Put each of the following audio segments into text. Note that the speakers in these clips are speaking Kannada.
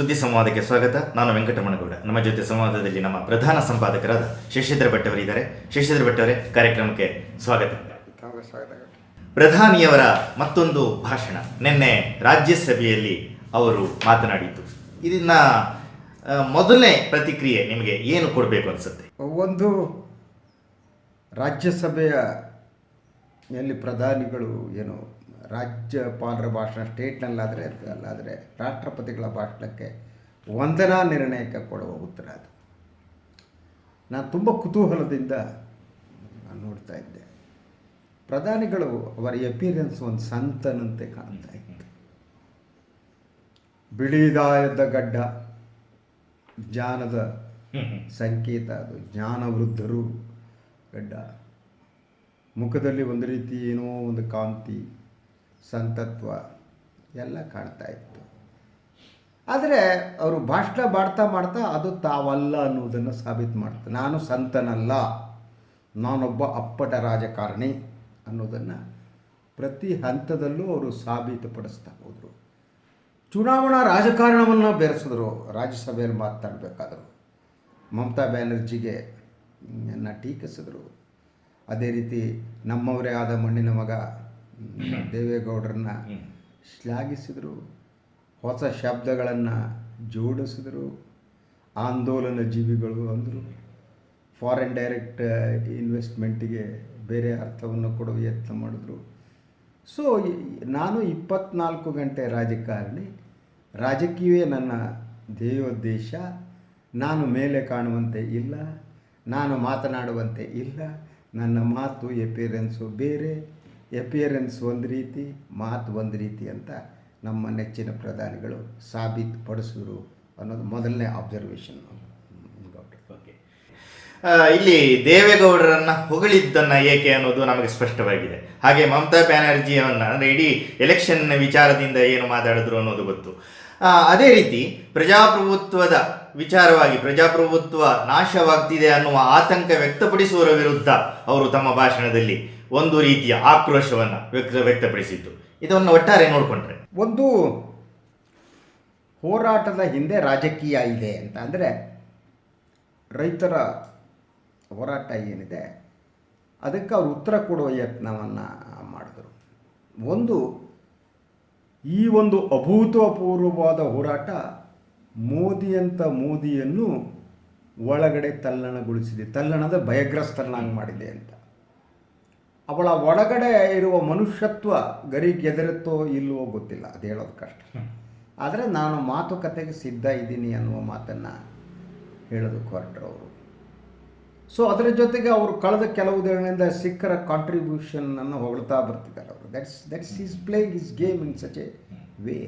ಸುದ್ದಿ ಸಂವಾದಕ್ಕೆ ಸ್ವಾಗತ. ನಾನು ವೆಂಕಟಮಣಗೌಡ. ನಮ್ಮ ಜೊತೆ ಸಂವಾದದಲ್ಲಿ ನಮ್ಮ ಪ್ರಧಾನ ಸಂಪಾದಕರಾದ ಶಶಿಧರ ಭಟ್ ಅವರಿದ್ದಾರೆ. ಶಶಿಧರ ಭಟ್ ಅವರೇ, ಕಾರ್ಯಕ್ರಮಕ್ಕೆ ಸ್ವಾಗತ. ಪ್ರಧಾನಿಯವರ ಮತ್ತೊಂದು ಭಾಷಣ. ನಿನ್ನೆ ರಾಜ್ಯಸಭೆಯಲ್ಲಿ ಅವರು ಮಾತನಾಡಿದ್ದು. ಇದನ್ನ ಮೊದಲನೇ ಪ್ರತಿಕ್ರಿಯೆ ನಿಮಗೆ ಏನು ಕೊಡಬೇಕು ಅನ್ಸುತ್ತೆ? ಒಂದು ರಾಜ್ಯಸಭೆಯ ಯಲ್ಲಿ ಪ್ರಧಾನಿಗಳು ಏನು ರಾಜ್ಯಪಾಲರ ಭಾಷಣ, ಸ್ಟೇಟ್ನಲ್ಲಾದರೆ ಅಲ್ಲಾದರೆ ರಾಷ್ಟ್ರಪತಿಗಳ ಭಾಷಣಕ್ಕೆ ವಂದನಾ ನಿರ್ಣಯಕ್ಕೆ ಕೊಡುವ ಉತ್ತರ ಅದು. ನಾನು ತುಂಬ ಕುತೂಹಲದಿಂದ ನಾನು ನೋಡ್ತಾ ಇದ್ದೆ. ಪ್ರಧಾನಿಗಳು ಅವರ ಎಪಿರಿಯನ್ಸ್ ಒಂದು ಸಂತನಂತೆ ಕಾಣ್ತಾ ಇತ್ತು. ಬಿಳಿದಾಯದ ಗಡ್ಡ, ಜ್ಞಾನದ ಸಂಕೇತ ಅದು ಜ್ಞಾನ ವೃದ್ಧರು ಗಡ್ಡ. ಮುಖದಲ್ಲಿ ಒಂದು ರೀತಿ ಏನೋ ಒಂದು ಕಾಂತಿ ಸಂತತ್ವ ಎಲ್ಲ ಕಾಣ್ತಾ ಇತ್ತು. ಆದರೆ ಅವರು ಭಾಷಣ ಮಾಡ್ತಾ ಮಾಡ್ತಾ ಅದು ತಾವಲ್ಲ ಅನ್ನೋದನ್ನು ಸಾಬೀತು ಮಾಡ್ತಾರೆ ನಾನು ಸಂತನಲ್ಲ, ನಾನೊಬ್ಬ ಅಪ್ಪಟ ರಾಜಕಾರಣಿ ಅನ್ನೋದನ್ನು ಪ್ರತಿ ಹಂತದಲ್ಲೂ ಅವರು ಸಾಬೀತುಪಡಿಸ್ತಾ ಹೋದರು. ಚುನಾವಣಾ ರಾಜಕಾರಣವನ್ನು ಬೆರೆಸಿದ್ರು, ರಾಜ್ಯಸಭೆಯಲ್ಲಿ ಮಾತನಾಡಬೇಕಾದರು ಮಮತಾ ಬ್ಯಾನರ್ಜಿಗೆ ಟೀಕಿಸಿದ್ರು. ಅದೇ ರೀತಿ ನಮ್ಮವರೇ ಆದ ಮಣ್ಣಿನ ಮಗ ದೇವೇಗೌಡರನ್ನ ಶ್ಲಾಘಿಸಿದರು ಹೊಸ ಶಬ್ದಗಳನ್ನು ಜೋಡಿಸಿದರು ಆಂದೋಲನ ಜೀವಿಗಳು ಅಂದರು. ಫಾರಿನ್ ಡೈರೆಕ್ಟ್ ಇನ್ವೆಸ್ಟ್ಮೆಂಟಿಗೆ ಬೇರೆ ಅರ್ಥವನ್ನು ಕೊಡುವ ಯತ್ನ ಮಾಡಿದ್ರು. ಸೊ ನಾನು ಇಪ್ಪತ್ನಾಲ್ಕು ಗಂಟೆ ರಾಜಕಾರಣಿ. ರಾಜಕೀಯವೇ ನನ್ನ ಧ್ಯೇಯೋದ್ದೇಶ ನಾನು ಮೇಲೆ ಕಾಣುವಂತೆ ಇಲ್ಲ. ನಾನು ಮಾತನಾಡುವಂತೆ ಇಲ್ಲ. ನನ್ನ ಮಾತು ಎಪಿಯರೆನ್ಸು ಬೇರೆ. ಎಪಿಯರೆನ್ಸ್ ಒಂದು ರೀತಿ, ಮಾತು ಒಂದು ರೀತಿ ಅಂತ ನಮ್ಮ ನೆಚ್ಚಿನ ಪ್ರಧಾನಿಗಳು ಸಾಬೀತುಪಡಿಸಿದ್ರು ಅನ್ನೋದು ಮೊದಲನೇ ಅಬ್ಸರ್ವೇಷನ್ ಡಾಕ್ಟರ್ ಓಕೆ ಇಲ್ಲಿ ದೇವೇಗೌಡರನ್ನು ಹೊಗಳಿದ್ದನ್ನು ಏಕೆ ಅನ್ನೋದು ನಮಗೆ ಸ್ಪಷ್ಟವಾಗಿದೆ. ಹಾಗೆ ಮಮತಾ ಬ್ಯಾನರ್ಜಿಯನ್ನು ಅಂದರೆ ಇಡೀ ಎಲೆಕ್ಷನ್ ವಿಚಾರದಿಂದ ಏನು ಮಾತಾಡಿದ್ರು ಅನ್ನೋದು ಗೊತ್ತು. ಅದೇ ರೀತಿ ಪ್ರಜಾಪ್ರಭುತ್ವದ ವಿಚಾರವಾಗಿ, ಪ್ರಜಾಪ್ರಭುತ್ವ ನಾಶವಾಗ್ತಿದೆ ಅನ್ನುವ ಆತಂಕ ವ್ಯಕ್ತಪಡಿಸುವರ ವಿರುದ್ಧ ಅವರು ತಮ್ಮ ಭಾಷಣದಲ್ಲಿ ಒಂದು ರೀತಿಯ ಆಕ್ರೋಶವನ್ನು ವ್ಯಕ್ತ ವ್ಯಕ್ತಪಡಿಸಿತ್ತು ಇದನ್ನು ಒಟ್ಟಾರೆ ನೋಡಿಕೊಂಡ್ರೆ. ಒಂದು ಹೋರಾಟದ ಹಿಂದೆ ರಾಜಕೀಯ ಇದೆ ಅಂತ ಅಂದರೆ ರೈತರ ಹೋರಾಟ ಏನಿದೆ, ಅದಕ್ಕೆ ಅವರು ಉತ್ತರ ಕೊಡುವ ಯತ್ನವನ್ನು ಮಾಡಿದರು. ಒಂದು ಈ ಒಂದು ಅಭೂತಪೂರ್ವವಾದ ಹೋರಾಟ ಮೋದಿಯಂಥ ಮೋದಿಯನ್ನು ಒಳಗಡೆ ತಲ್ಲಣಗೊಳಿಸಿದೆ, ತಲ್ಲಣದ ಭಯಗ್ರಸ್ತರನ್ನಾಗಿ ಮಾಡಿದೆ ಅಂತ. ಅವಳ ಒಳಗಡೆ ಇರುವ ಮನುಷ್ಯತ್ವ ಗರಿಗೆದರುತ್ತೋ ಇಲ್ಲವೋ ಗೊತ್ತಿಲ್ಲ. ಅದು ಹೇಳೋದು ಕಷ್ಟ. ಆದರೆ ನಾನು ಮಾತುಕತೆಗೆ ಸಿದ್ಧ ಇದ್ದೀನಿ ಅನ್ನುವ ಮಾತನ್ನು ಹೇಳೋದು ಹೊರಟರು ಅವರು. ಸೊ ಅದರ ಜೊತೆಗೆ ಅವರು ಕಳೆದ ಕೆಲವು ದಿನಗಳಿಂದ ಸಿಕ್ಕರ ಕಾಂಟ್ರಿಬ್ಯೂಷನನ್ನು ಹೊಗಳ್ತಾ ಬರ್ತಿದ್ದಾರೆ ಅವರು. That's that's is playing is game in such a way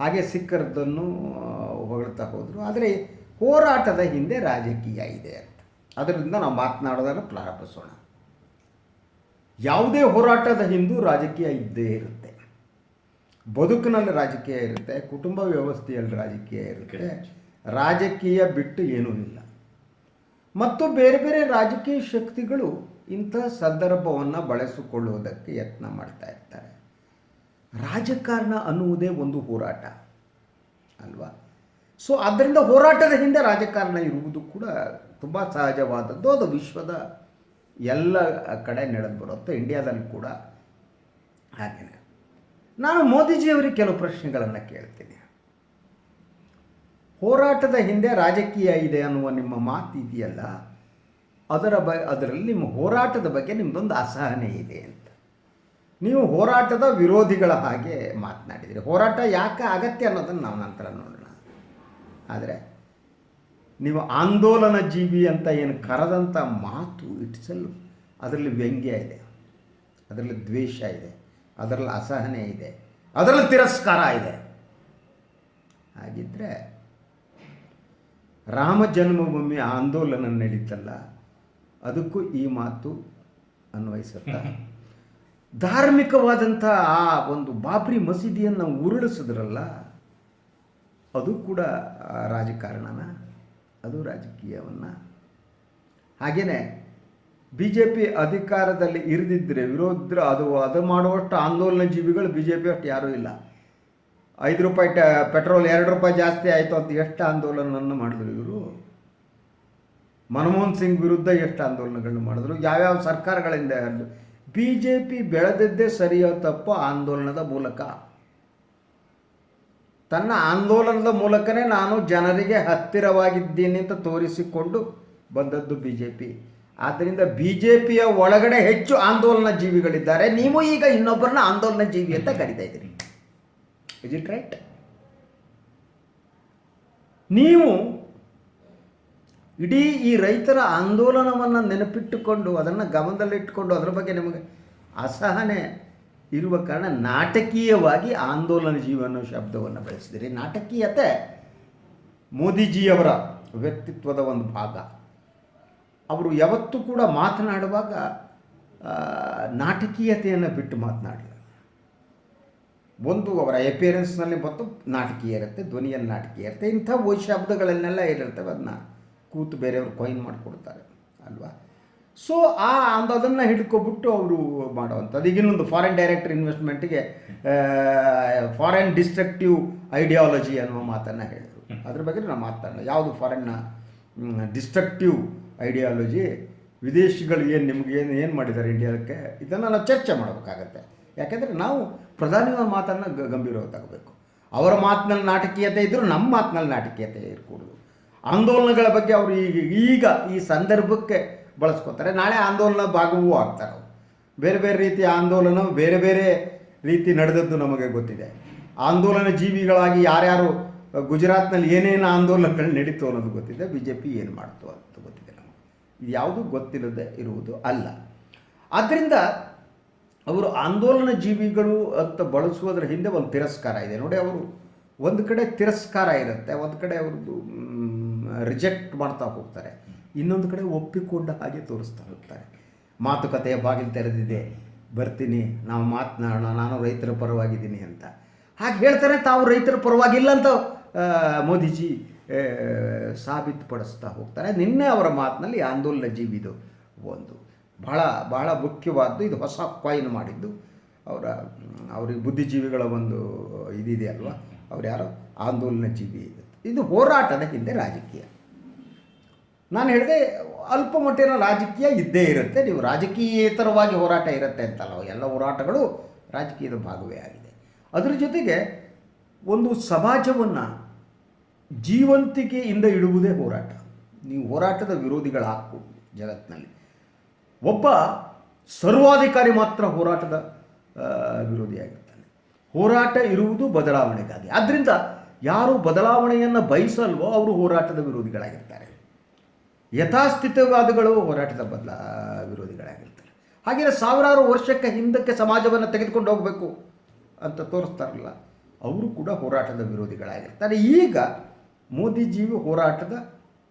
ಹಾಗೆ ಸಿಕ್ಕರದನ್ನು ಆ, ಹೊಗಳ್ತಾ ಹೋದರು. ಆದರೆ ಹೋರಾಟದ ಹಿಂದೆ ರಾಜಕೀಯ ಇದೆ ಅಂತ. ಅದರಿಂದ ನಾವು ಮಾತನಾಡೋದನ್ನು ಪ್ರಾರಂಭಿಸೋಣ. ಯಾವುದೇ ಹೋರಾಟದ ಹಿಂದೂ ರಾಜಕೀಯ ಇದ್ದೇ ಇರುತ್ತೆ. ಬದುಕಿನಲ್ಲಿ ರಾಜಕೀಯ ಇರುತ್ತೆ, ಕುಟುಂಬ ವ್ಯವಸ್ಥೆಯಲ್ಲಿ ರಾಜಕೀಯ ಇರುತ್ತೆ. ರಾಜಕೀಯ ಬಿಟ್ಟು ಏನೂ ಇಲ್ಲ. ಮತ್ತು ಬೇರೆ ಬೇರೆ ರಾಜಕೀಯ ಶಕ್ತಿಗಳು ಇಂಥ ಸಂದರ್ಭವನ್ನು ಬಳಸಿಕೊಳ್ಳುವುದಕ್ಕೆ ಯತ್ನ ಮಾಡ್ತಾ ಇರ್ತಾರೆ. ರಾಜಕಾರಣ ಅನ್ನುವುದೇ ಒಂದು ಹೋರಾಟ, ಅಲ್ವಾ? ಸೊ ಆದ್ದರಿಂದ ಹೋರಾಟದ ಹಿಂದೆ ರಾಜಕಾರಣ ಇರುವುದು ಕೂಡ ತುಂಬ ಸಹಜವಾದದ್ದು. ಅದು ವಿಶ್ವದ ಎಲ್ಲ ಕಡೆ ನಡೆದು ಬರುತ್ತೆ. ಇಂಡಿಯಾದಲ್ಲಿ ಕೂಡ ಹಾಗೆ ನಾನು ಮೋದಿಜಿಯವರಿಗೆ ಕೆಲವು ಪ್ರಶ್ನೆಗಳನ್ನು ಕೇಳ್ತೀನಿ. ಹೋರಾಟದ ಹಿಂದೆ ರಾಜಕೀಯ ಇದೆ ಅನ್ನುವ ನಿಮ್ಮ ಮಾತು ಇದೆಯಲ್ಲ? ಅದರ ಬ, ಅದರಲ್ಲಿ ನಿಮ್ಮ ಹೋರಾಟದ ಬಗ್ಗೆ ನಿಮ್ಮದೊಂದು ಅಸಹನೆ ಇದೆ ಅಂತ. ನೀವು ಹೋರಾಟದ ವಿರೋಧಿಗಳ ಹಾಗೆ ಮಾತನಾಡಿದಿರಿ. ಹೋರಾಟ ಯಾಕೆ ಅಗತ್ಯ ಅನ್ನೋದನ್ನು ನಾವು ನಂತರ ನೋಡೋಣ. ಆದರೆ ನೀವು ಆಂದೋಲನ ಜೀವಿ ಅಂತ ಏನು ಕರೆದಂಥ ಮಾತು ಇಟ್ಸಲ್ಲು ಅದರಲ್ಲಿ ವ್ಯಂಗ್ಯ ಇದೆ. ಅದರಲ್ಲಿ ದ್ವೇಷ ಇದೆ. ಅದರಲ್ಲಿ ಅಸಹನೆ ಇದೆ. ಅದರಲ್ಲಿ ತಿರಸ್ಕಾರ ಇದೆ. ಹಾಗಿದ್ದರೆ ರಾಮ ಜನ್ಮಭೂಮಿ ಆಂದೋಲನ ನಡೀತಲ್ಲ, ಅದಕ್ಕೂ ಈ ಮಾತು ಅನ್ವಯಿಸುತ್ತ? ಧಾರ್ಮಿಕವಾದಂಥ ಆ ಒಂದು ಬಾಬ್ರಿ ಮಸೀದಿಯನ್ನು ಉರುಳಿಸಿದ್ರಲ್ಲ, ಅದು ಕೂಡ ರಾಜಕಾರಣನ? ಅದು ರಾಜಕೀಯವನ್ನು. ಹಾಗೆಯೇ ಬಿ ಜೆ ಪಿ ಅಧಿಕಾರದಲ್ಲಿ ಇರದಿದ್ದರೆ ವಿರೋಧ ಅದು ಅದು ಮಾಡುವಷ್ಟು ಆಂದೋಲನ ಜೀವಿಗಳು ಬಿ ಜೆ ಪಿ ಅಷ್ಟು ಯಾರೂ ಇಲ್ಲ. ಐದು ರೂಪಾಯಿ ಟ, ಪೆಟ್ರೋಲ್ ಎರಡು ರೂಪಾಯಿ ಜಾಸ್ತಿ ಆಯಿತು ಅಂತ ಎಷ್ಟು ಆಂದೋಲನವನ್ನು ಮಾಡಿದ್ರು ಇವರು? ಮನಮೋಹನ್ ಸಿಂಗ್ ವಿರುದ್ಧ ಎಷ್ಟು ಆಂದೋಲನಗಳನ್ನು ಮಾಡಿದ್ರು? ಯಾವ್ಯಾವ ಸರ್ಕಾರಗಳಿಂದ ಬಿ ಜೆ ಪಿ ಬೆಳೆದಿದ್ದೇ ಸರಿಯೋ ತಪ್ಪು ಆಂದೋಲನದ ಮೂಲಕ. ತನ್ನ ಆಂದೋಲನದ ಮೂಲಕನೇ ನಾನು ಜನರಿಗೆ ಹತ್ತಿರವಾಗಿದ್ದೀನಿ ಅಂತ ತೋರಿಸಿಕೊಂಡು ಬಂದದ್ದು ಬಿ ಜೆ ಪಿ ಆದ್ದರಿಂದ ಬಿ ಜೆ ಪಿಯ ಒಳಗಡೆ ಹೆಚ್ಚು ಆಂದೋಲನ ಜೀವಿಗಳಿದ್ದಾರೆ. ನೀವು ಈಗ ಇನ್ನೊಬ್ಬರನ್ನ ಆಂದೋಲನ ಜೀವಿ ಅಂತ ಕರಿತಾ ಇದ್ದೀರಿ. ಇಸ್ ಇಟ್ ರೈಟ್ ನೀವು ಇಡೀ ಈ ರೈತರ ಆಂದೋಲನವನ್ನು ನೆನಪಿಟ್ಟುಕೊಂಡು, ಅದನ್ನು ಗಮನದಲ್ಲಿಟ್ಟುಕೊಂಡು ಅದರ ಬಗ್ಗೆ ನಿಮಗೆ ಅಸಹನೆ ಇರುವ ಕಾರಣ ನಾಟಕೀಯವಾಗಿ ಆಂದೋಲನ ಜೀವ ಅನ್ನೋ ಶಬ್ದವನ್ನು ಬಳಸಿದಿರಿ. ನಾಟಕೀಯತೆ ಮೋದಿಜಿಯವರ ವ್ಯಕ್ತಿತ್ವದ ಒಂದು ಭಾಗ. ಅವರು ಯಾವತ್ತೂ ಕೂಡ ಮಾತನಾಡುವಾಗ ನಾಟಕೀಯತೆಯನ್ನು ಬಿಟ್ಟು ಮಾತನಾಡಲಿಲ್ಲ ಒಂದು ಅವರ ಎಪಿಯರೆನ್ಸ್ನಲ್ಲಿ ಮತ್ತು ನಾಟಕೀಯ ಇರುತ್ತೆ, ಧ್ವನಿಯಲ್ಲಿ ನಾಟಕೀಯ ಇರುತ್ತೆ. ಇಂಥ ಶಬ್ದಗಳನ್ನೆಲ್ಲ ಏನಿರ್ತವೆ, ಅದನ್ನ ಕೂತು ಬೇರೆಯವರು ಕೊಯ್ನ್ ಮಾಡಿಕೊಡ್ತಾರೆ, ಅಲ್ವಾ? ಸೊ ಆ ಅಂದ ಅದನ್ನು ಹಿಡ್ಕೊಬಿಟ್ಟು ಅವರು ಮಾಡುವಂಥದ್ದು. ಈಗಿನೊಂದು ಫಾರಿನ್ ಡೈರೆಕ್ಟ್ ಇನ್ವೆಸ್ಟ್ಮೆಂಟಿಗೆ ಫಾರಿನ್ ಡಿಸ್ಟ್ರಕ್ಟಿವ್ ಐಡಿಯಾಲಜಿ ಅನ್ನುವ ಮಾತನ್ನು ಹೇಳಿದರು. ಅದ್ರ ಬಗ್ಗೆ ನಾನು ಮಾತಾಡೋಣ ಯಾವುದು ಫಾರಿನ್ನ ಡಿಸ್ಟ್ರಕ್ಟಿವ್ ಐಡಿಯಾಲಜಿ ವಿದೇಶಿಗಳು ಏನು ನಿಮ್ಗೆ ಏನು ಏನು ಮಾಡಿದ್ದಾರೆ ಇಂಡಿಯಾಕ್ಕೆ ಇದನ್ನು ನಾವು ಚರ್ಚೆ ಮಾಡಬೇಕಾಗತ್ತೆ. ಯಾಕೆಂದರೆ ನಾವು ಪ್ರಧಾನಿಗಳ ಮಾತನ್ನು ಗ ಗಂಭೀರವಾಗಿ ತಗೋಬೇಕು ಅವರ ಮಾತಿನಲ್ಲಿ ನಾಟಕೀಯತೆ ಇದ್ದರೂ ನಮ್ಮ ಮಾತಿನಲ್ಲಿ ನಾಟಕೀಯತೆ ಇರಕೂಡದು. ಆಂದೋಲನಗಳ ಬಗ್ಗೆ ಅವರು ಈಗ ಈಗ ಈ ಸಂದರ್ಭಕ್ಕೆ ಬಳಸ್ಕೊತಾರೆ. ನಾಳೆ ಆಂದೋಲನ ಭಾಗವೂ ಆಗ್ತಾರೆ. ಬೇರೆ ಬೇರೆ ರೀತಿಯ ಆಂದೋಲನ ಬೇರೆ ಬೇರೆ ರೀತಿ ನಡೆದದ್ದು ನಮಗೆ ಗೊತ್ತಿದೆ. ಆಂದೋಲನ ಜೀವಿಗಳಾಗಿ ಯಾರ್ಯಾರು ಗುಜರಾತ್ನಲ್ಲಿ ಏನೇನು ಆಂದೋಲನಗಳು ನಡೀತು ಅನ್ನೋದು ಗೊತ್ತಿದೆ. ಬಿ ಜೆ ಪಿ ಏನು ಮಾಡ್ತು ಅಂತ ಗೊತ್ತಿದೆ ನಮಗೆ. ಇದು ಯಾವುದೂ ಗೊತ್ತಿಲ್ಲದೆ ಇರುವುದು ಅಲ್ಲ. ಆದ್ದರಿಂದ ಅವರು ಆಂದೋಲನ ಜೀವಿಗಳು ಅಂತ ಬಳಸುವುದರ ಹಿಂದೆ ಒಂದು ತಿರಸ್ಕಾರ ಇದೆ. ನೋಡಿ, ಅವರು ಒಂದು ಕಡೆ ತಿರಸ್ಕಾರ ಇರುತ್ತೆ, ಒಂದು ಕಡೆ ಅವ್ರದ್ದು ರಿಜೆಕ್ಟ್ ಮಾಡ್ತಾ ಹೋಗ್ತಾರೆ. ಇನ್ನೊಂದು ಕಡೆ ಒಪ್ಪಿಕೊಂಡ ಹಾಗೆ ತೋರಿಸ್ತಾ ಹೋಗ್ತಾರೆ ಮಾತುಕತೆಯ ಬಾಗಿಲು ತೆರೆದಿದೆ. ಬರ್ತೀನಿ, ನಾವು ಮಾತನಾಡೋಣ, ನಾನು ರೈತರ ಪರವಾಗಿದ್ದೀನಿ ಅಂತ. ಹಾಗೆ ಹೇಳ್ತಾರೆ, ತಾವು ರೈತರ ಪರವಾಗಿಲ್ಲ ಅಂತ ಮೋದಿಜಿ ಸಾಬೀತುಪಡಿಸ್ತಾ ಹೋಗ್ತಾರೆ. ನಿನ್ನೆ ಅವರ ಮಾತಿನಲ್ಲಿ ಆಂದೋಲನ ಜೀವಿದು ಒಂದು. ಬಹಳ ಬಹಳ ಮುಖ್ಯವಾದ್ದು, ಇದು ಹೊಸ ಕಾಯಿನ್ ಮಾಡಿದ್ದು. ಅವರ, ಅವ್ರಿಗೆ ಬುದ್ಧಿಜೀವಿಗಳ ಒಂದು ಇದಿದೆ ಅಲ್ವಾ? ಅವ್ರು ಯಾರೋ? ಆಂದೋಲನ ಜೀವಿ. ಇದು ಹೋರಾಟದ ಹಿಂದೆ ರಾಜಕೀಯ. ನಾನು ಹೇಳಿದೆ, ಅಲ್ಪ ಮಟ್ಟಿನ ರಾಜಕೀಯ ಇದ್ದೇ ಇರುತ್ತೆ. ನೀವು ರಾಜಕೀಯೇತರವಾಗಿ ಹೋರಾಟ ಇರುತ್ತೆ ಅಂತಲ್ಲ, ಎಲ್ಲ ಹೋರಾಟಗಳು ರಾಜಕೀಯದ ಭಾಗವೇ ಆಗಿದೆ. ಅದರ ಜೊತೆಗೆ ಒಂದು ಸಮಾಜವನ್ನು ಜೀವಂತಿಕೆಯಿಂದ ಇಡುವುದೇ ಹೋರಾಟ. ನೀವು ಹೋರಾಟದ ವಿರೋಧಿಗಳಾಕು ಜಗತ್ತಿನಲ್ಲಿ ಒಬ್ಬ ಸರ್ವಾಧಿಕಾರಿ ಮಾತ್ರ ಹೋರಾಟದ ವಿರೋಧಿಯಾಗಿರ್ತಾನೆ. ಹೋರಾಟ ಇರುವುದು ಬದಲಾವಣೆಗಾಗಿ. ಆದ್ದರಿಂದ ಯಾರು ಬದಲಾವಣೆಯನ್ನು ಬಯಸಲ್ವೋ ಅವರು ಹೋರಾಟದ ವಿರೋಧಿಗಳಾಗಿರ್ತಾರೆ. ಯಥಾಸ್ಥಿತವಾದಿಗಳು ಹೋರಾಟದ ಬದಲ ವಿರೋಧಿಗಳಾಗಿರ್ತಾರೆ. ಹಾಗೆಯೇ ಸಾವಿರಾರು ವರ್ಷಕ್ಕೆ ಹಿಂದಕ್ಕೆ ಸಮಾಜವನ್ನು ತೆಗೆದುಕೊಂಡು ಹೋಗಬೇಕು ಅಂತ ತೋರಿಸ್ತಾರಲ್ಲ ಅವರು ಕೂಡ ಹೋರಾಟದ ವಿರೋಧಿಗಳಾಗಿರ್ತಾರೆ. ಈಗ ಮೋದಿಜೀವಿ ಹೋರಾಟದ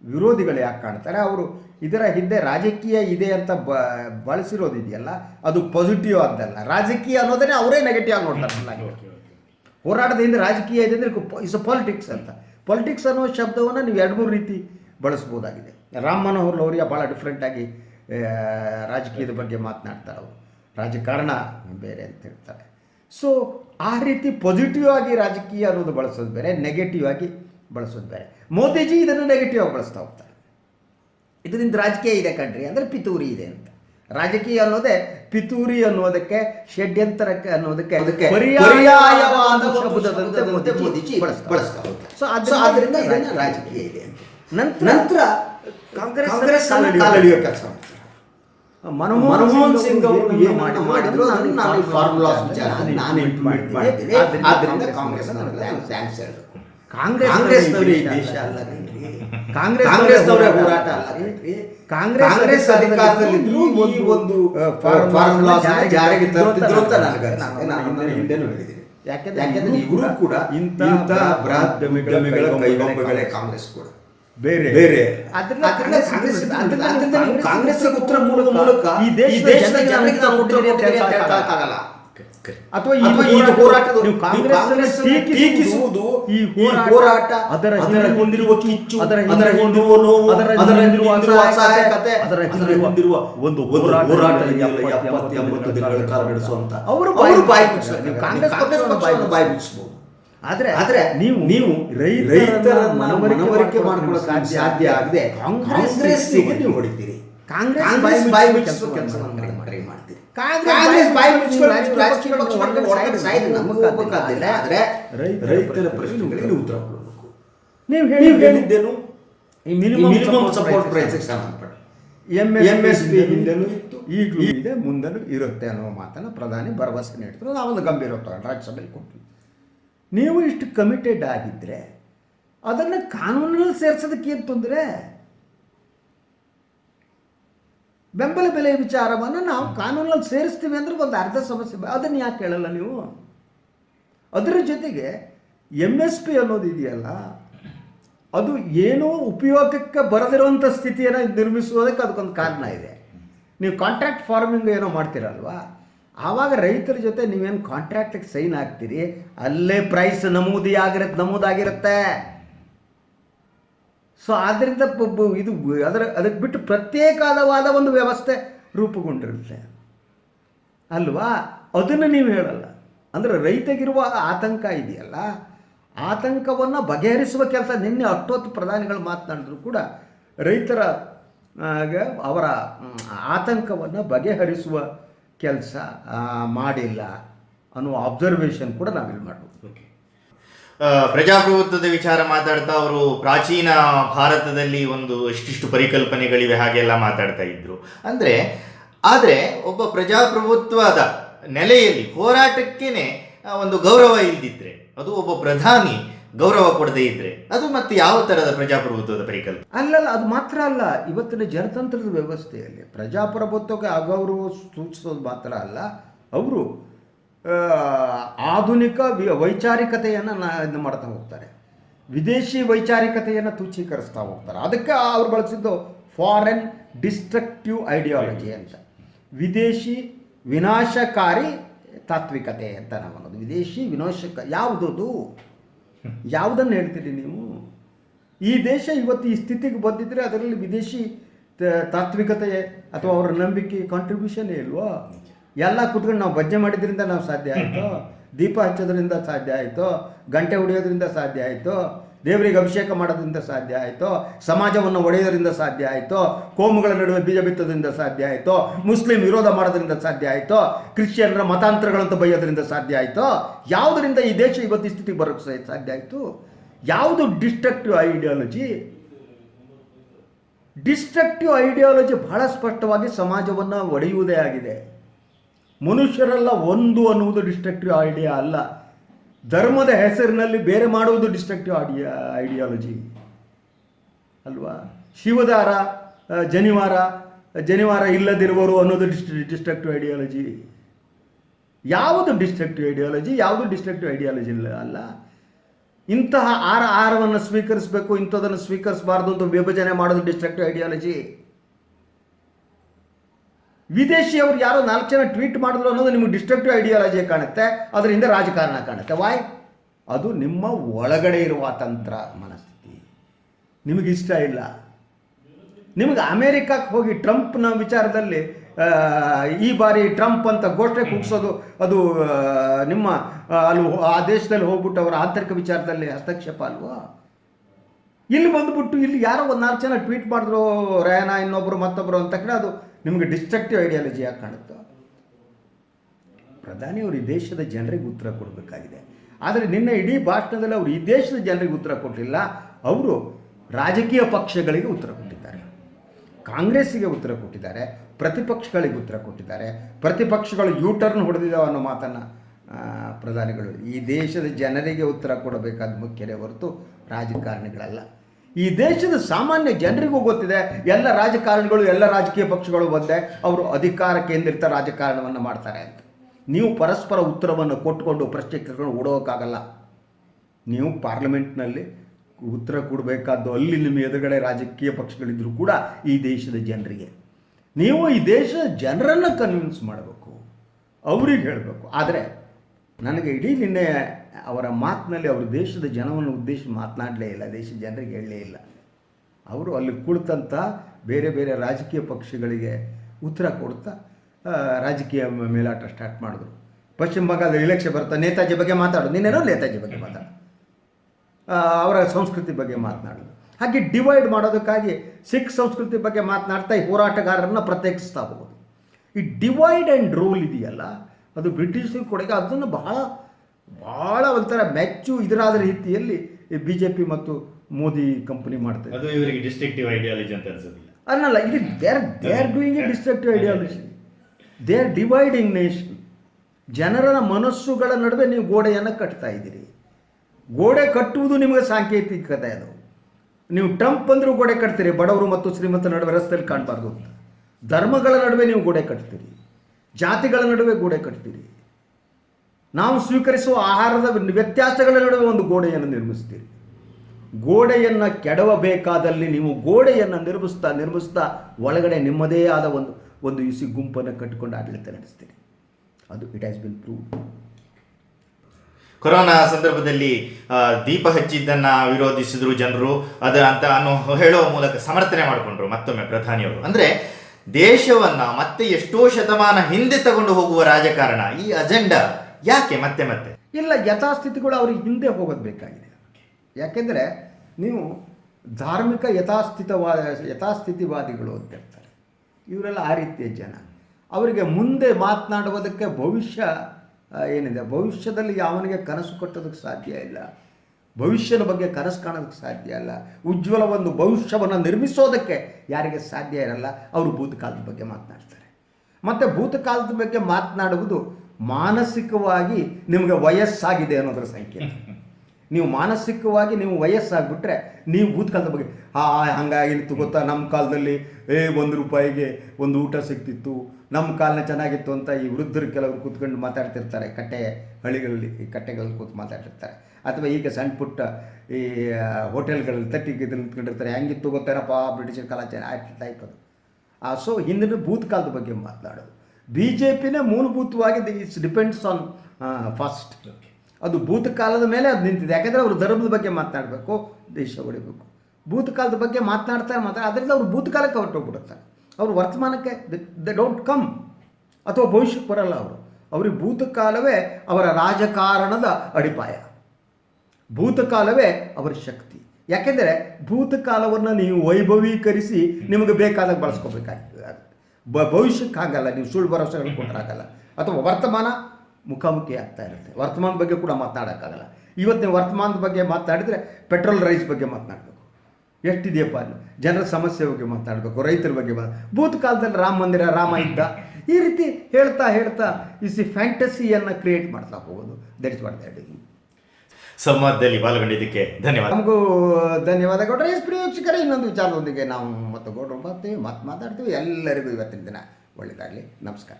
ವಿರೋಧಿಗಳು ಯಾಕೆ ಕಾಣ್ತಾರೆ? ಅವರು ಇದರ ಹಿಂದೆ ರಾಜಕೀಯ ಇದೆ ಅಂತ ಬ ಬಳಸಿರೋದಿದೆಯಲ್ಲ ಅದು ಪಾಸಿಟಿವ್ ಆದ್ದಲ್ಲ. ರಾಜಕೀಯ ಅನ್ನೋದನ್ನೇ ಅವರೇ ನೆಗೆಟಿವ್ ಆಗಿ ನೋಡ್ತಾರೆ ಹೋರಾಟದ ಹಿಂದೆ ರಾಜಕೀಯ ಇದೆ ಅಂದರೆ ಇಸ್ ಅ ಪಾಲಿಟಿಕ್ಸ್ ಅಂತ. ಪಾಲಿಟಿಕ್ಸ್ ಅನ್ನೋ ಶಬ್ದವನ್ನು ನೀವು ಎರಡು ಮೂರು ರೀತಿ ಬಳಸ್ಬೋದಾಗಿದೆ ರಾಮ್ ಮನೋಹರ್ ಲೋರಿಯಾ ಭಾಳ ಡಿಫ್ರೆಂಟಾಗಿ ರಾಜಕೀಯದ ಬಗ್ಗೆ ಮಾತನಾಡ್ತಾರೆ ಅವರು. ರಾಜಕಾರಣ ಬೇರೆ ಅಂತ ಹೇಳ್ತಾರೆ. ಸೊ ಆ ರೀತಿ ಪಾಸಿಟಿವ್ ಆಗಿ ರಾಜಕೀಯ ಅನ್ನೋದು ಬಳಸೋದು ಬೇರೆ ನೆಗೆಟಿವ್ ಆಗಿ ಬಳಸೋದು ಬೇರೆ. ಮೋದಿಜಿ ಇದನ್ನು ನೆಗೆಟಿವ್ ಆಗಿ ಬಳಸ್ತಾ ಹೋಗ್ತಾರೆ. ಇದರಿಂದ ರಾಜಕೀಯ ಇದೆ ಕಣ್ರಿ ಅಂದರೆ ಪಿತೂರಿ ಇದೆ ಅಂತ. ರಾಜಕೀಯ ಅನ್ನೋದೇ ಪಿತೂರಿ ಅನ್ನೋದಕ್ಕೆ ಷಡ್ಯಂತರಕ್ಕೆ ಅನ್ನೋದಕ್ಕೆ ಅದಕ್ಕೆ ಪರ್ಯಾಯವಾದ ಶಬ್ದದಂತೆ ಮೋದಿಜಿ ಬಳಸ್ತಾ ಹೋಗ್ತಾರೆ. ಸೊ ಆದ್ದರಿಂದ ಅದರಿಂದ ರಾಜಕೀಯ ಇದೆ ಅಂತ. ನಂತರ ಕಾಂಗ್ರೆಸ್ ಕಾಲೆಳೆಯುವ ಕೆಲಸ ಮಾಡ್ತಾರೆ. ಮನಮೋಹನ್ ಸಿಂಗ್ ಅವರು ಏನು ಮಾಡಿದ್ರು ನಾನು ನಾನು ಫಾರ್ಮುಲಾಸ್ ವಿಚಾರ ನಾನು ಇಂಪ್ಲಿಮೆಂಟ್ ಮಾಡಿದ್ದೀನಿ ಆದ್ರಿಂದ ಕಾಂಗ್ರೆಸ್ ಥ್ಯಾಂಕ್ಸ್ ಹೇಳಿದ್ರು ಕಾಂಗ್ರೆಸ್ ಕಾಂಗ್ರೆಸ್ನವರೇ ಈ ದೇಶ ಅಲ್ಲ ಕಾಂಗ್ರೆಸ್ ಕಾಂಗ್ರೆಸ್ ಕಾಂಗ್ರೆಸ್ನವರೇ ಹೋರಾಟ ಅಲ್ಲ ಕಾಂಗ್ರೆಸ್ ಕಾಂಗ್ರೆಸ್ ಅಧಿಕಾರದಲ್ಲಿದ್ರು ಒಂದು, ಒಂದು ಫಾರ್ಮುಲಾ ಜಾರಿಗೆ ತರುತ್ತಿದ್ರು ಅಂತ ನನಗೆ. ನಾನು ನಾನು ಹಿಂದೆ ಹಿಂದೆನೂ ಹೇಳಿದ್ದೀನಿ. ಯಾಕೆಂದ್ರೆ ಯಾಕೆಂದ್ರೆ ಕೂಡ ಇಂಥ ಬೃಹತ್ ಕೈಗೊಂಬೆಗಳೇ ಕಾಂಗ್ರೆಸ್ ಕೂಡ. ಬೇರೆ. ಬೇರೆ. ಕಾಂಗ್ರೆಸ್ ಉತ್ತರ ಕೊಡುವ ಮೂಲಕ ಈ ದೇಶದ ಜನರಿಗೆ ನಾನು ಉತ್ತರ ಕೊಟ್ಟಿದ್ದೀನಿ ಅಂತ ಅಂತ ಹೇಳಕ್ಕಾಗಲ್ಲ. ಹೇಳಕ್ಕಾಗಲ್ಲ. ಅಥವಾ ಈ ಹೋರಾಟ- ನೀವು ಕಾಂಗ್ರೆಸ್ ಕಾಂಗ್ರೆಸ್ ಟೀಕಿಸುವುದು ಈ ಈ ಹೋರಾಟ ಅದರ ಅದರ ಹಿಂದೆ ಹೊಂದಿರುವ ಕಿಚ್ಚು ಅದರ ಅದರ ಹಿಂದೆ ಹಿಂದಿರುವ ನೋವು ಅದರ ಅದರ ಹಿಂದಿರುವ ಅಸಹಾಯಕತೆ, ಅದರ ಒಂದು ಹೋರಾಟ ಎಪ್ಪತ್ತು, ಎಂಬತ್ತು ದಿನಗಳ ಕಾಲ ನಡೆಸುವಂತ ಅವರು ಬಾಯಿ ಕಾಂಗ್ರೆಸ್ ಪಕ್ಷವನ್ನು ಬಾಯಿ ಬಾಯಿ ಮುಚ್ಚಬಹುದು. ಆದ್ರೆ ಆದ್ರೆ ನೀವು ನೀವು ರೈತರ ಮನವರಿಕೆ ಮಾಡ್ಕೊಳ್ಳೋಕೆ ಸಾಧ್ಯ ಆಗದೆ. ಕಾಂಗ್ರೆಸ್ ನೀವು ಹೊಡಿತೀರಿ. ಕಾಂಗ್ರೆಸ್ ಬಾಯಿ ಬಾಯಿ ಕೆಲಸ ಮಾಡ್ತೀರಿ. ಕಾಂಗ್ರೆಸ್ ಬಾಯಿ ಹೋಗ್ಬೇಕಾದ್ರೆ ಆದ್ರೆ ರೈತರ ಪ್ರಶ್ನೆಗಳಿಗೆ ಉತ್ತರ ಕೊಡಬೇಕು. ನೀವು ನೀವು ಹೇಳಿ ಹೇಳಿದ್ದೇನು? ಈ minimum support price M MSP S P ಹಿಂದೆನೂ ಇತ್ತು. ಈಗಲೂ ಇದೆ ಮುಂದೆನೂ ಇರುತ್ತೆ ಅನ್ನೋ ಮಾತನ್ನು ಪ್ರಧಾನಿ ಭರವಸೆ ನೀಡ್ತಾರೆ ನಾವೊಂದು ಗಂಭೀರ ತಗೊಂಡು ರಾಜ್ಯಸಭೆಯಲ್ಲಿ ಕೊಟ್ವಿ ನೀವು ಇಷ್ಟು ಕಮಿಟೆಡ್ ಆಗಿದ್ದರೆ ಅದನ್ನು ಕಾನೂನಲ್ಲಿ ಸೇರಿಸೋದಕ್ಕೆ ಏನು ತೊಂದರೆ? ಬೆಂಬಲ ಬೆಲೆ ವಿಚಾರವನ್ನು ನಾವು ಕಾನೂನಲ್ಲಿ ಸೇರಿಸ್ತೀವಿ ಅಂದರೆ ಒಂದು ಅರ್ಧ ಸಮಸ್ಯೆ. ಅದನ್ನು ಯಾಕೆ ಕೇಳಲ್ಲ ನೀವು? ಅದರ ಜೊತೆಗೆ ಎಂ ಎಸ್ ಪಿ ಅನ್ನೋದು ಇದೆಯಲ್ಲ, ಅದು ಏನೋ ಉಪಯೋಗಕ್ಕೆ ಬರದಿರುವಂಥ ಸ್ಥಿತಿಯನ್ನು ನಿರ್ಮಿಸುವುದಕ್ಕೆ ಅದಕ್ಕೊಂದು ಕಾರಣ ಇದೆ. ನೀವು ಕಾಂಟ್ರಾಕ್ಟ್ ಫಾರ್ಮಿಂಗ್ ಏನೋ ಮಾಡ್ತೀರಲ್ವಾ? ಆವಾಗ ರೈತರ ಜೊತೆ ನೀವೇನು ಕಾಂಟ್ರಾಕ್ಟಿಗೆ ಸೈನ್ ಹಾಕ್ತೀರಿ? ಅಲ್ಲೇ ಪ್ರೈಸ್ ನಮೂದಿ ಆಗಿರತ್ತೆ ನಮೂದಾಗಿರುತ್ತೆ. ಸೊ ಆದ್ದರಿಂದ ಇದು ಅದರ ಅದಕ್ಕೆ ಬಿಟ್ಟು ಪ್ರತ್ಯೇಕವಾದ ಒಂದು ವ್ಯವಸ್ಥೆ ರೂಪುಗೊಂಡಿರುತ್ತೆ. ಅಲ್ವಾ? ಅದನ್ನು ನೀವು ಹೇಳಲ್ಲ. ಅಂದರೆ ರೈತಗಿರುವ ಆತಂಕ ಇದೆಯಲ್ಲ? ಆತಂಕವನ್ನು ಬಗೆಹರಿಸುವ ಕೆಲಸ ನಿನ್ನೆ ಅಷ್ಟೊತ್ತು ಪ್ರಧಾನಿಗಳು ಮಾತನಾಡಿದ್ರು ಕೂಡ ರೈತರ ಅವರ ಆತಂಕವನ್ನು ಬಗೆಹರಿಸುವ ಕೆಲಸ ಮಾಡಿಲ್ಲ ಅನ್ನುವ ಅಬ್ಸರ್ವೇಷನ್ ಕೂಡ ನಾವಿಲ್ಲಿ ಮಾಡ್ಬೋದು. ಪ್ರಜಾಪ್ರಭುತ್ವದ ವಿಚಾರ ಮಾತಾಡ್ತಾ ಅವರು ಪ್ರಾಚೀನ ಭಾರತದಲ್ಲಿ ಒಂದು ಎಷ್ಟಿಷ್ಟು ಪರಿಕಲ್ಪನೆಗಳಿವೆ, ಹಾಗೆಲ್ಲ ಮಾತಾಡ್ತಾ ಇದ್ರು. ಅಂದರೆ, ಆದರೆ ಒಬ್ಬ ಪ್ರಜಾಪ್ರಭುತ್ವದ ನೆಲೆಯಲ್ಲಿ ಹೋರಾಟಕ್ಕೇನೆ ಒಂದು ಗೌರವ ಇಲ್ದಿದ್ರೆ, ಅದು ಒಬ್ಬ ಪ್ರಧಾನಿ ಗೌರವ ಕೊಡದೇ ಇದ್ರೆ ಅದು ಮತ್ತೆ ಯಾವ ತರದ ಪ್ರಜಾಪ್ರಭುತ್ವದ ಪರಿಕಲ್ಪನೆ? ಅಲ್ಲಲ್ಲ, ಅದು ಮಾತ್ರ ಅಲ್ಲ. ಇವತ್ತಿನ ಜನತಂತ್ರದ ವ್ಯವಸ್ಥೆಯಲ್ಲಿ ಪ್ರಜಾಪ್ರಭುತ್ವಕ್ಕೆ ಅಗೌರವ ಸೂಚಿಸೋದು ಮಾತ್ರ ಅಲ್ಲ. ಅವರು ಆಧುನಿಕ ವೈಚಾರಿಕತೆಯನ್ನು ಇದು ಮಾಡ್ತಾ ಹೋಗ್ತಾರೆ. ವಿದೇಶಿ ವೈಚಾರಿಕತೆಯನ್ನು ತೂಚೀಕರಿಸ್ತಾ ಹೋಗ್ತಾರೆ. ಅದಕ್ಕೆ ಅವ್ರು ಬಳಸಿದ್ದು ಫಾರೆನ್ ಡಿಸ್ಟ್ರಕ್ಟಿವ್ ಐಡಿಯಾಲಜಿ ಅಂತ. ವಿದೇಶಿ ವಿನಾಶಕಾರಿ ತಾತ್ವಿಕತೆ ಅಂತ ನಾವು ಅನ್ನೋದು. ವಿದೇಶಿ ವಿನಾಶಕ, ಯಾವುದದು? ಯಾವುದನ್ನು ಹೇಳ್ತೀರಿ ನೀವು? ಈ ದೇಶ ಇವತ್ತು ಈ ಸ್ಥಿತಿಗೆ ಬಂದಿದ್ದರೆ ಅದರಲ್ಲಿ ವಿದೇಶಿ ತಾತ್ವಿಕತೆ ಅಥವಾ ಅವರ ನಂಬಿಕೆ ಕಾಂಟ್ರಿಬ್ಯೂಷನ್ ಇಲ್ವೋ? ಎಲ್ಲ ಕುತ್ಕೊಂಡು ನಾವು ಭಜ್ಜೆ ಮಾಡಿದ್ರಿಂದ ನಾವು ಸಾಧ್ಯ ಆಯಿತು? ದೀಪ ಹಚ್ಚೋದ್ರಿಂದ ಸಾಧ್ಯ ಆಯಿತು? ಗಂಟೆ ಹೊಡೆಯೋದ್ರಿಂದ ಸಾಧ್ಯ ಆಯಿತು? ದೇವರಿಗೆ ಅಭಿಷೇಕ ಮಾಡೋದ್ರಿಂದ ಸಾಧ್ಯ ಆಯಿತು, ಸಮಾಜವನ್ನು ಒಡೆಯೋದ್ರಿಂದ ಸಾಧ್ಯ ಆಯಿತು, ಕೋಮುಗಳ ನಡುವೆ ಬೀಜ ಬಿತ್ತೋದ್ರಿಂದ ಸಾಧ್ಯ ಆಯಿತು, ಮುಸ್ಲಿಂ ವಿರೋಧ ಮಾಡೋದ್ರಿಂದ ಸಾಧ್ಯ ಆಯಿತು, ಕ್ರಿಶ್ಚಿಯನ್ರ ಮತಾಂತರಗಳಂತ ಬೈಯೋದ್ರಿಂದ ಸಾಧ್ಯ ಆಯಿತು. ಯಾವುದರಿಂದ ಈ ದೇಶ ಇವತ್ತು ಸ್ಥಿತಿಗೆ ಬರೋಕ್ಕೆ ಸಾಧ್ಯ ಆಯಿತು? ಯಾವುದು ಡಿಸ್ಟ್ರಕ್ಟಿವ್ ಐಡಿಯಾಲಜಿ ಡಿಸ್ಟ್ರಕ್ಟಿವ್ ಐಡಿಯಾಲಜಿ ಬಹಳ ಸ್ಪಷ್ಟವಾಗಿ ಸಮಾಜವನ್ನು ಒಡೆಯುವುದೇ ಆಗಿದೆ. ಮನುಷ್ಯರೆಲ್ಲ ಒಂದು ಅನ್ನುವುದು ಡಿಸ್ಟ್ರಕ್ಟಿವ್ ಐಡಿಯಾ ಅಲ್ಲ. ಧರ್ಮದ ಹೆಸರಿನಲ್ಲಿ ಬೇರೆ ಮಾಡುವುದು ಡಿಸ್ಟ್ರಕ್ಟಿವ್ ಐಡಿಯಾ ಐಡಿಯಾಲಜಿ ಅಲ್ವಾ? ಶಿವದಾರ ಜನಿವಾರ ಜನಿವಾರ ಇಲ್ಲದಿರುವರು ಅನ್ನೋದು ಡಿಸ್ಟ್ ಡಿಸ್ಟ್ರಕ್ಟಿವ್ ಐಡಿಯಾಲಜಿ ಯಾವುದು ಡಿಸ್ಟ್ರಕ್ಟಿವ್ ಐಡಿಯಾಲಜಿ ಯಾವುದು ಡಿಸ್ಟ್ರಕ್ಟಿವ್ ಐಡಿಯಾಲಜಿ ಇಲ್ಲ, ಅಲ್ಲ? ಇಂತಹ ಆರ, ಆಹಾರವನ್ನು ಸ್ವೀಕರಿಸಬೇಕು ಇಂಥದನ್ನು ಸ್ವೀಕರಿಸಬಾರ್ದು ಅಂತ ವಿಭಜನೆ ಮಾಡೋದು ಡಿಸ್ಟ್ರಕ್ಟಿವ್ ಐಡಿಯಾಲಜಿ ವಿದೇಶಿಯವರು ಯಾರೋ ನಾಲ್ಕು ಜನ ಟ್ವೀಟ್ ಮಾಡಿದ್ರು ಅನ್ನೋದು ನಿಮಗೆ ಡಿಸ್ಟ್ರಕ್ಟಿವ್ ಐಡಿಯಾಲಜಿ ಕಾಣುತ್ತೆ. ಅದರಿಂದ ರಾಜಕಾರಣ ಕಾಣುತ್ತೆ. ವಾಯ್ ಅದು ನಿಮ್ಮ ಒಳಗಡೆ ಇರುವ ತಂತ್ರ ಮನಸ್ಥಿತಿ. ನಿಮಗೆ ಇಷ್ಟ ಇಲ್ಲ. ನಿಮಗೆ ಅಮೇರಿಕಕ್ಕೆ ಹೋಗಿ ಟ್ರಂಪ್ನ ವಿಚಾರದಲ್ಲಿ ಈ ಬಾರಿ ಟ್ರಂಪ್ ಅಂತ ಘೋಷಣೆ ಕೂಗಿಸೋದು ಅದು ನಿಮ್ಮ ಅಲ್ಲಿ ಆ ದೇಶದಲ್ಲಿ ಹೋಗ್ಬಿಟ್ಟು ಅವರ ಆಂತರಿಕ ವಿಚಾರದಲ್ಲಿ ಹಸ್ತಕ್ಷೇಪ ಅಲ್ವಾ? ಇಲ್ಲಿ ಬಂದ್ಬಿಟ್ಟು ಇಲ್ಲಿ ಯಾರೋ ಒಂದು ನಾಲ್ಕು ಜನ ಟ್ವೀಟ್ ಮಾಡಿದ್ರು, ರಯಾನ ಇನ್ನೊಬ್ಬರು ಮತ್ತೊಬ್ಬರು ಅಂತ ಅದು ನಿಮಗೆ ಡಿಸ್ಟ್ರಕ್ಟಿವ್ ಐಡಿಯಾಲಜಿ ಯಾಕೆ ಕಾಣುತ್ತೋ? ಪ್ರಧಾನಿಯವರು ಈ ದೇಶದ ಜನರಿಗೆ ಉತ್ತರ ಕೊಡಬೇಕಾಗಿದೆ. ಆದರೆ ನಿನ್ನೆ ಇಡೀ ಭಾಷಣದಲ್ಲಿ ಅವರು ಈ ದೇಶದ ಜನರಿಗೆ ಉತ್ತರ ಕೊಟ್ಟಿಲ್ಲ ಅವರು ರಾಜಕೀಯ ಪಕ್ಷಗಳಿಗೆ ಉತ್ತರ ಕೊಟ್ಟಿದ್ದಾರೆ. ಕಾಂಗ್ರೆಸ್ಸಿಗೆ ಉತ್ತರ ಕೊಟ್ಟಿದ್ದಾರೆ. ಪ್ರತಿಪಕ್ಷಗಳಿಗೆ ಉತ್ತರ ಕೊಟ್ಟಿದ್ದಾರೆ. ಪ್ರತಿಪಕ್ಷಗಳು ಯೂ ಟರ್ನ್ ಹೊಡೆದಿದ್ದಾವೆ ಅನ್ನೋ ಮಾತನ್ನು ಪ್ರಧಾನಿಗಳು. ಈ ದೇಶದ ಜನರಿಗೆ ಉತ್ತರ ಕೊಡಬೇಕಾದ ಮುಖ್ಯರೇ ಹೊರತು ರಾಜಕಾರಣಿಗಳಲ್ಲ. ಈ ದೇಶದ ಸಾಮಾನ್ಯ ಜನರಿಗೂ ಗೊತ್ತಿದೆ, ಎಲ್ಲ ರಾಜಕಾರಣಿಗಳು, ಎಲ್ಲ ರಾಜಕೀಯ ಪಕ್ಷಗಳು ಬಂದೆ, ಅವರು ಅಧಿಕಾರ ಕೇಂದ್ರಿತ ರಾಜಕಾರಣವನ್ನು ಮಾಡ್ತಾರೆ ಅಂತ. ನೀವು ಪರಸ್ಪರ ಉತ್ತರವನ್ನು ಕೊಟ್ಟುಕೊಂಡು ಪ್ರಶ್ನೆ ಓಡೋಕ್ಕಾಗಲ್ಲ ನೀವು ಪಾರ್ಲಿಮೆಂಟ್ನಲ್ಲಿ ಉತ್ತರ ಕೊಡಬೇಕಾದ್ದು ಅಲ್ಲಿ ನಿಮ್ಮ ಎದುರುಗಡೆ ರಾಜಕೀಯ ಪಕ್ಷಗಳಿದ್ದರೂ ಕೂಡ ಈ ದೇಶದ ಜನರಿಗೆ. ನೀವು ಈ ದೇಶದ ಜನರನ್ನು ಕನ್ವಿನ್ಸ್ ಮಾಡಬೇಕು. ಅವ್ರಿಗೆ ಹೇಳಬೇಕು. ಆದರೆ ನನಗೆ ಇಡೀ ನಿನ್ನೆ ಅವರ ಮಾತಿನಲ್ಲಿ ಅವರು ದೇಶದ ಜನವನ್ನು ಉದ್ದೇಶಿಸಿ ಮಾತನಾಡಲೇ ಇಲ್ಲ, ದೇಶದ ಜನರಿಗೆ ಹೇಳಲೇ ಇಲ್ಲ. ಅವರು ಅಲ್ಲಿ ಕುಳಿತಂಥ ಬೇರೆ ಬೇರೆ ರಾಜಕೀಯ ಪಕ್ಷಗಳಿಗೆ ಉತ್ತರ ಕೊಡ್ತಾ ರಾಜಕೀಯ ಮೇಲಾಟ ಸ್ಟಾರ್ಟ್ ಮಾಡಿದ್ರು. ಪಶ್ಚಿಮ ಬಂಗಾಳದ ಇಲೆಕ್ಷನ್ ಬರ್ತಾ ನೇತಾಜಿ ಬಗ್ಗೆ ಮಾತಾಡು ನಿನ್ನೇನೋ ನೇತಾಜಿ ಬಗ್ಗೆ ಮಾತಾಡು. ಅವರ ಸಂಸ್ಕೃತಿ ಬಗ್ಗೆ ಮಾತನಾಡೋದು. ಹಾಗೆ ಡಿವೈಡ್ ಮಾಡೋದಕ್ಕಾಗಿ ಸಿಖ್ ಸಂಸ್ಕೃತಿ ಬಗ್ಗೆ ಮಾತನಾಡ್ತಾ ಈ ಹೋರಾಟಗಾರರನ್ನ ಪ್ರತ್ಯೇಕಿಸ್ತಾ ಹೋಗೋದು. ಈ ಡಿವೈಡ್ ಆ್ಯಂಡ್ ರೂಲ್ ಇದೆಯಲ್ಲ ಅದು ಬ್ರಿಟಿಷರು ಕೊಡುಗೆ ಅದನ್ನು ಬಹಳ ಬಹಳ ಒಂಥರ ಮೆಚ್ಚು ಇದರಾದ ರೀತಿಯಲ್ಲಿ ಬಿ ಜೆ ಪಿ ಮತ್ತು ಮೋದಿ ಕಂಪನಿ ಮಾಡ್ತಾರೆ ಅದು ಇವರಿಗೆ ಡಿಸ್ಟ್ರಕ್ಟಿವ್ ಐಡಿಯಾಲಜಿ ಅಂತ ಅನ್ಸೋದಿಲ್ಲ. ಅನ್ನಲ್ಲ ಇದು they are they are doing a destructive ideology they are dividing nation ಜನರ ಮನಸ್ಸುಗಳ ನಡುವೆ ನೀವು ಗೋಡೆಯನ್ನು ಕಟ್ತಾ ಇದ್ದೀರಿ. ಗೋಡೆ ಕಟ್ಟುವುದು ನಿಮಗೆ ಸಾಂಕೇತಿಕತೆ ಅದು. ನೀವು ಟ್ರಂಪ್ ಅಂದರೂ ಗೋಡೆ ಕಟ್ತೀರಿ ಬಡವರು ಮತ್ತು ಶ್ರೀಮಂತರ ನಡುವೆ ರಸ್ತೆಯಲ್ಲಿ ಕಾಣಬಾರ್ದು ಅಂತ. ಧರ್ಮಗಳ ನಡುವೆ ನೀವು ಗೋಡೆ ಕಟ್ತೀರಿ. ಜಾತಿಗಳ ನಡುವೆ ಗೋಡೆ ಕಟ್ತೀರಿ. ನಾವು ಸ್ವೀಕರಿಸುವ ಆಹಾರದ ವ್ಯತ್ಯಾಸಗಳ ನಡುವೆ ಒಂದು ಗೋಡೆಯನ್ನು ನಿರ್ಮಿಸ್ತೀರಿ. ಗೋಡೆಯನ್ನು ಕೆಡವಬೇಕಾದಲ್ಲಿ ನೀವು ಗೋಡೆಯನ್ನು ನಿರ್ಮಿಸ್ತಾ ನಿರ್ಮಿಸ್ತಾ ಒಳಗಡೆ ನಿಮ್ಮದೇ ಆದ ಒಂದು ಒಂದು ಇಸಿ ಗುಂಪನ್ನು ಕಟ್ಟಿಕೊಂಡು ಆಡಳಿತ ನಡೆಸ್ತೀರಿ. ಅದು it has been proved corona ಸಂದರ್ಭದಲ್ಲಿ ದೀಪ ಹಚ್ಚಿದ್ದನ್ನ ವಿರೋಧಿಸಿದ್ರು ಜನರು. ಅದ ಅಂತ ಅನ್ನೋ ಹೇಳೋ ಮೂಲಕ ಸಮರ್ಥನೆ ಮಾಡಿಕೊಂಡ್ರು ಮತ್ತೊಮ್ಮೆ ಪ್ರಧಾನಿಯವರು. ಅಂದ್ರೆ ದೇಶವನ್ನ ಮತ್ತೆ ಎಷ್ಟೋ ಶತಮಾನ ಹಿಂದೆ ತಗೊಂಡು ಹೋಗುವ ರಾಜಕಾರಣ ಈ ಅಜೆಂಡಾ ಯಾಕೆ ಮತ್ತೆ ಮತ್ತೆ? ಇಲ್ಲ ಯಥಾಸ್ಥಿತಿಗಳು ಅವ್ರಿಗೆ ಹಿಂದೆ ಹೋಗೋದು ಬೇಕಾಗಿದೆ. ಯಾಕೆಂದರೆ ನೀವು ಧಾರ್ಮಿಕ ಯಥಾಸ್ಥಿತವಾದ ಯಥಾಸ್ಥಿತಿವಾದಿಗಳು ಅಂತ ಹೇಳ್ತಾರೆ. ಇವರೆಲ್ಲ ಆ ರೀತಿಯ ಜನ. ಅವರಿಗೆ ಮುಂದೆ ಮಾತನಾಡುವುದಕ್ಕೆ ಭವಿಷ್ಯ ಏನಿದೆ? ಭವಿಷ್ಯದಲ್ಲಿ ಯಾವನಿಗೆ ಕನಸು ಕಟ್ಟೋದಕ್ಕೆ ಸಾಧ್ಯ ಇಲ್ಲ. ಭವಿಷ್ಯದ ಬಗ್ಗೆ ಕನಸು ಕಾಣೋದಕ್ಕೆ ಸಾಧ್ಯ ಇಲ್ಲ ಉಜ್ವಲ ಒಂದು ಭವಿಷ್ಯವನ್ನು ನಿರ್ಮಿಸೋದಕ್ಕೆ ಯಾರಿಗೆ ಸಾಧ್ಯ ಇರಲ್ಲ, ಅವರು ಭೂತಕಾಲದ ಬಗ್ಗೆ ಮಾತನಾಡ್ತಾರೆ. ಮತ್ತು ಭೂತಕಾಲದ ಬಗ್ಗೆ ಮಾತನಾಡುವುದು ಮಾನಸಿಕವಾಗಿ ನಿಮಗೆ ವಯಸ್ಸಾಗಿದೆ ಅನ್ನೋದರ ಸಂಕೇತ. ನೀವು ಮಾನಸಿಕವಾಗಿ ನೀವು ವಯಸ್ಸಾಗ್ಬಿಟ್ರೆ ನೀವು ಭೂತಕಾಲದ ಬಗ್ಗೆ ಆ ಹಂಗಾಗಿತ್ತು ಗೊತ್ತಾ ನಮ್ಮ ಕಾಲದಲ್ಲಿ, ಏ, ಒಂದು ರೂಪಾಯಿಗೆ ಒಂದು ಊಟ ಸಿಗ್ತಿತ್ತು ನಮ್ಮ ಕಾಲನ ಚೆನ್ನಾಗಿತ್ತು ಅಂತ ಈ ವೃದ್ಧರು ಕೆಲವರು ಕೂತ್ಕೊಂಡು ಮಾತಾಡ್ತಿರ್ತಾರೆ, ಕಟ್ಟೆ ಹಳ್ಳಿಗಳಲ್ಲಿ ಈ ಕಟ್ಟೆಗಳಲ್ಲಿ ಕೂತು ಮಾತಾಡ್ತಿರ್ತಾರೆ. ಅಥವಾ ಈಗ ಸಣ್ಣ ಪುಟ್ಟ ಈ ಹೋಟೆಲ್ಗಳಲ್ಲಿ ತಟ್ಟಿಗೆ ನಿಂತ್ಕೊಂಡಿರ್ತಾರೆ, ಹೆಂಗಿತ್ತು ಗೊತ್ತೇನಪ್ಪ ಬ್ರಿಟಿಷರ್ ಕಾಲ ಚೆನ್ನಾಗಿ ಅದು ಆ ಸೊ ಹಿಂದಿನ ಭೂತಕಾಲದ ಬಗ್ಗೆ ಮಾತನಾಡೋದು. ಬಿ ಜೆ ಪಿನೇ ಮೂಲಭೂತವಾಗಿ ಇಟ್ಸ್ ಡಿಪೆಂಡ್ಸ್ ಆನ್ ಫಸ್ಟ್ ಅದು ಭೂತಕಾಲದ ಮೇಲೆ ಅದು ನಿಂತಿದೆ. ಯಾಕಂದರೆ ಅವರು ಧರ್ಮದ ಬಗ್ಗೆ ಮಾತನಾಡಬೇಕು ದೇಶ ಹೊಡಿಬೇಕು ಭೂತಕಾಲದ ಬಗ್ಗೆ ಮಾತನಾಡ್ತಾರೆ ಮಾತ್ರ ಅದರಿಂದ ಅವರು ಭೂತಕಾಲಕ್ಕೆ ಹೊರಟೋಗ್ಬಿಡುತ್ತಾರೆ. ಅವರು ವರ್ತಮಾನಕ್ಕೆ ದ ಡೋಂಟ್ ಕಮ್ ಅಥವಾ ಭವಿಷ್ಯಕ್ಕೆ ಬರಲ್ಲ ಅವರು. ಅವರಿಗೆ ಭೂತಕಾಲವೇ ಅವರ ರಾಜಕಾರಣದ ಅಡಿಪಾಯ. ಭೂತಕಾಲವೇ ಅವರ ಶಕ್ತಿ. ಯಾಕೆಂದರೆ ಭೂತಕಾಲವನ್ನು ನೀವು ವೈಭವೀಕರಿಸಿ ನಿಮಗೆ ಬೇಕಾದಾಗ ಬಳಸ್ಕೋಬೇಕಾಗ್ತದೆ ಬ ಭವಿಷ್ಯಕ್ಕೆ ಆಗಲ್ಲ ನೀವು ಸುಳ್ಳು ಭರವಸೆಗಳು ಕೊಟ್ಟರಾಗಲ್ಲ ಅಥವಾ ವರ್ತಮಾನ ಮುಖಾಮುಖಿ ಆಗ್ತಾ ಇರುತ್ತೆ. ವರ್ತಮಾನದ ಬಗ್ಗೆ ಕೂಡ ಮಾತನಾಡೋಕ್ಕಾಗಲ್ಲ. ಇವತ್ತು ನೀವು ವರ್ತಮಾನದ ಬಗ್ಗೆ ಮಾತಾಡಿದರೆ ಪೆಟ್ರೋಲ್ ರೈಸ್ ಬಗ್ಗೆ ಮಾತನಾಡಬೇಕು. ಎಷ್ಟಿದೆಯಪ್ಪ ಅಲ್ಲಿ ಜನರ ಸಮಸ್ಯೆ ಬಗ್ಗೆ ಮಾತಾಡಬೇಕು ರೈತರ ಬಗ್ಗೆ ಮಾತು ಭೂತಕಾಲದಲ್ಲಿ ರಾಮ ಮಂದಿರ ರಾಮ ಇದ್ದ ಈ ರೀತಿ ಹೇಳ್ತಾ ಹೇಳ್ತಾ ಇಸ್ ಈ ಫ್ಯಾಂಟಸಿಯನ್ನು ಕ್ರಿಯೇಟ್ ಮಾಡ್ತಾ ಹೋಗೋದು. ದಟ್ ಇಸ್ ವಾಟ್ ದಟ್ ಸಂವಾದದಲ್ಲಿ ಪಾಲ್ಗೊಂಡಿದ್ದಕ್ಕೆ ಧನ್ಯವಾದ. ನಮಗೂ ಧನ್ಯವಾದ ಗೌಡ್ರೆ. ಎಸ್ ಇನ್ನೊಂದು ವಿಚಾರದೊಂದಿಗೆ ನಾವು ಮತ್ತು ಗೌಡ್ರು ಬರ್ತೀವಿ ಮತ್ತೆ ಮಾತಾಡ್ತೀವಿ ಎಲ್ಲರಿಗೂ ಇವತ್ತಿನ ದಿನ ಒಳ್ಳೆಯದಾಗಲಿ ನಮಸ್ಕಾರ.